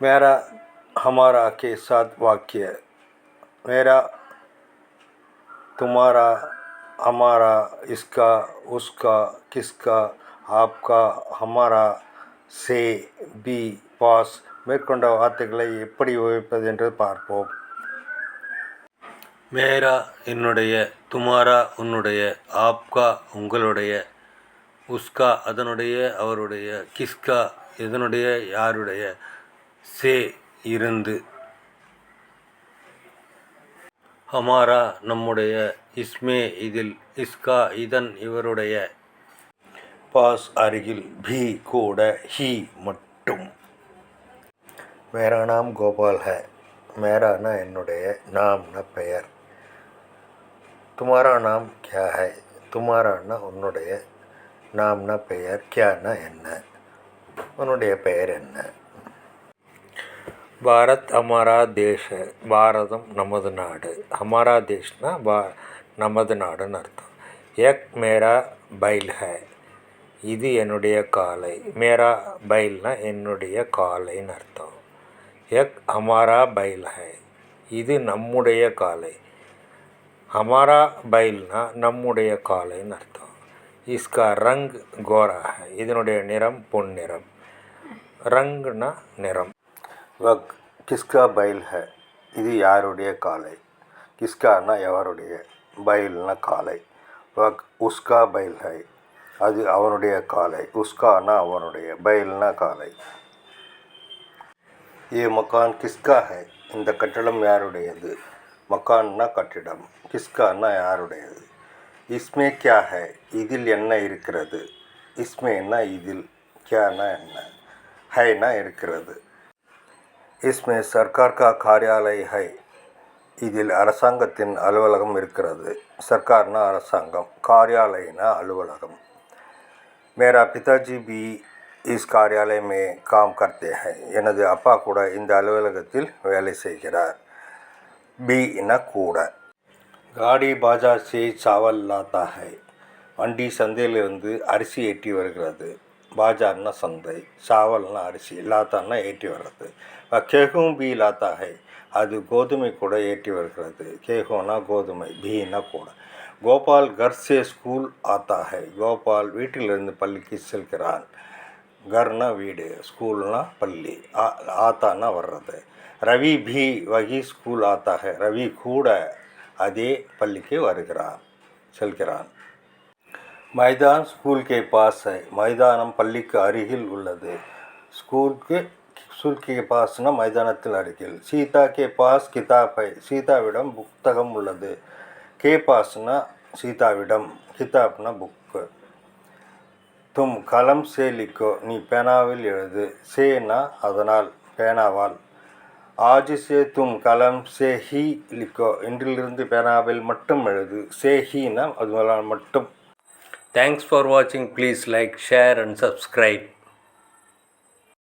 मेरा हमारा के साथ वाक्य मेरा तुम्हारा हमारा इसका उसका किसका आपका हमारा சே பி பாஸ் மேற்கொண்ட வார்த்தைகளை எப்படி உபயோகிப்பது என்று பார்ப்போம் மேரா என்னுடைய துமாரா உன்னுடைய ஆப்கா உங்களுடைய உஸ்கா அதனுடைய அவருடைய கிஸ்கா இதனுடைய யாருடைய சே இருந்து. ஹமாரா நம்முடைய இஸ்மே இதில் இஸ்கா இதன் இவருடைய பாஸ் அருகில் பி கூட ஹி மட்டும். மேரா நாம் கோபால் ஹை மேரானா என்னுடைய நாம்னா பெயர். துமாரா நாம் கியா ஹை துமாரானா உன்னுடைய நாம்னா பெயர் கியானா என்ன? உன்னுடைய பெயர் என்ன? பாரத் அமாரா தேஷ பாரதம் நமது நாடு. அமாரா தேஷ்னா பா நமது நாடுன்னு அர்த்தம். எக் மேரா பைல் ஹை. இது என்னுடைய காலை. மேரா பைல்னா என்னுடைய காலைன்னு அர்த்தம். எக் ஹமாரா பைல் ஹை. இது நம்முடைய காலை. ஹமாரா பைல்னா நம்முடைய காலைன்னு அர்த்தம். இஸ்கா ரங் கோரா இதனுடைய நிறம் பொன்னிறம். ரங்குனா நிறம். வக் கிஸ்கா பைல் ஹ. இது யாருடைய காலை? கிஸ்கானா எவருடைய பைல்னா காலை. வக் உஸ்கா பைல் ஹை. அது அவனுடைய காலை. உஸ்கானா அவனுடைய. பைல்னா காலை. ஏ மக்கான் கிஸ்கா ஹை. இந்த கட்டடம் யாருடையது? மக்கான்னா கட்டிடம். கிஸ்கான்னா யாருடையது? இஸ்மே கியா ஹை? இதில் என்ன இருக்கிறது? இஸ்மேனா இதில். கியானா என்ன? ஹைனா இருக்கிறது. இஸ்மே சர்க்கார் கா காரியாலய் ஹை இதில் அரசாங்கத்தின் அலுவலகம் இருக்கிறது சர்க்கார்னா அரசாங்கம் காரியாலயனா அலுவலகம் मेरा पिताजी भी इस कार्यालय में काम करते हैं எனது அப்பா கூட இந்த அலுவலகத்தில் வேலை செய்கிறார் பீனா கூட காடி பாஜார் சே சாவல் லாத்தா ஹை வண்டி சந்தையிலிருந்து அரிசி ஏற்றி வருகிறது பாஜார்னா சந்தை சாவல்னா அரிசி லாத்தான்னா ஏற்றி வர்றது கேகும் பி லாத்தா ஹை அது கோதுமை கூட ஏற்றி வருகிறது கேகோனா கோதுமை பீனா கூட கோபால் கர் சே ஸ்கூல் ஆத்தா ஹை கோபால் வீட்டிலிருந்து பள்ளிக்கு செல்கிறான் கர்னா வீடு ஸ்கூல்னா பள்ளி ஆ ஆத்தானா வர்றது ரவி பி வகி ஸ்கூல் ஆத்தா ஹை ரவி கூட அதே பள்ளிக்கு வருகிறான் செல்கிறான் மைதான் ஸ்கூல் கே பாஸ். ஹை மைதானம் பள்ளிக்கு அருகில் உள்ளது. ஸ்கூலுக்கு ஸ்கூல் கே பாஸ்னா மைதானத்தில் அருகில். சீதா கே பாஸ் கிதாப். ஹை சீதாவிடம் புத்தகம் உள்ளது. கே பாஸ்னா சீதாவிடம். கிதாப்னா புக்கு. தும் கலம் சே லிக்கோ நீ பேனாவில் எழுது. சேனா அதனால் பேனாவால். ஆஜ் சே தும் கலம் சே ஹி லிக்கோ. இன்றிலிருந்து பேனாவில் மட்டும் எழுது. சே ஹீனா அது மட்டும் Thanks for watching. Please like, share and subscribe.